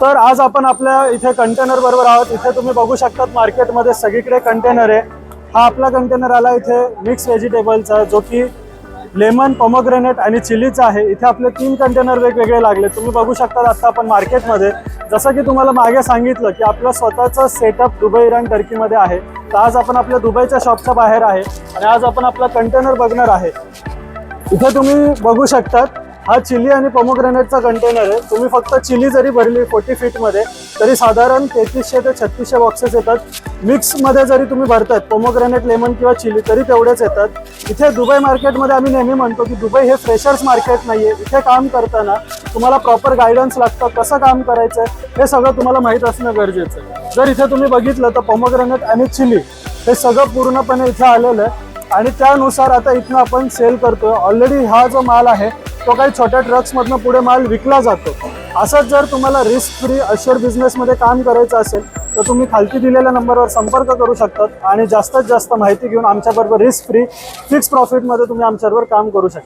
तर आज आपण आपल्या इथे कंटेनर बरोबर आहोत. इथे तुम्ही बघू शकतात मार्केटमध्ये सगळीकडे कंटेनर आहे. हा आपला कंटेनर आला इथे मिक्स व्हेजिटेबलचा जो की लेमन पोमोग्रेनेट आणि चिलीचा आहे. इथे आपले तीन कंटेनर वेगवेगळे लागले. तुम्ही बघू शकता आता आपण मार्केटमध्ये जसं की तुम्हाला मागे सांगितलं की आपलं स्वतःचं सेटअप दुबई इराण टर्कीमध्ये आहे. तर आज आपण आपल्या दुबईच्या शॉपच्या बाहेर आहे. आणि आज आपण आपला कंटेनर बघणार आहे. इथे तुम्ही बघू शकतात हा चिली आणि पोमोग्रेनेटचा कंटेनर आहे. तुम्ही फक्त चिली जरी भरली फोर्टी फीटमध्ये तरी साधारण तेहतीसशे ते छत्तीसशे बॉक्सेस येतात. मिक्समध्ये जरी तुम्ही भरतायत पोमोग्रेनेट लेमन किंवा चिली तरी तेवढेच येतात. इथे दुबई मार्केटमध्ये आम्ही नेहमी म्हणतो की दुबई हे फ्रेशर्स मार्केट नाही आहे इथे काम करताना तुम्हाला प्रॉपर गायडन्स लागतं कसं काम करायचं हे सगळं तुम्हाला माहीत असणं गरजेचं आहे. जर इथे तुम्ही बघितलं तर पोमोग्रेनेट आणि चिली हे सगळं पूर्णपणे इथे आलेलं आहे. आणि त्यानुसार आता इथनं आपण सेल करतोय. ऑलरेडी हा जो माल आहे तो काही छोट्या ट्रक्समधनं पुढे माल विकला जातो. असंच जर तुम्हाला रिस्क फ्री अशर बिझनेसमध्ये काम करायचं असेल तर तुम्ही खालती दिलेल्या नंबरवर संपर्क करू शकतात आणि जास्तीत जास्त माहिती घेऊन आमच्याबरोबर रिस्क फ्री फिक्स प्रॉफिटमध्ये तुम्ही आमच्याबरोबर काम करू शकता.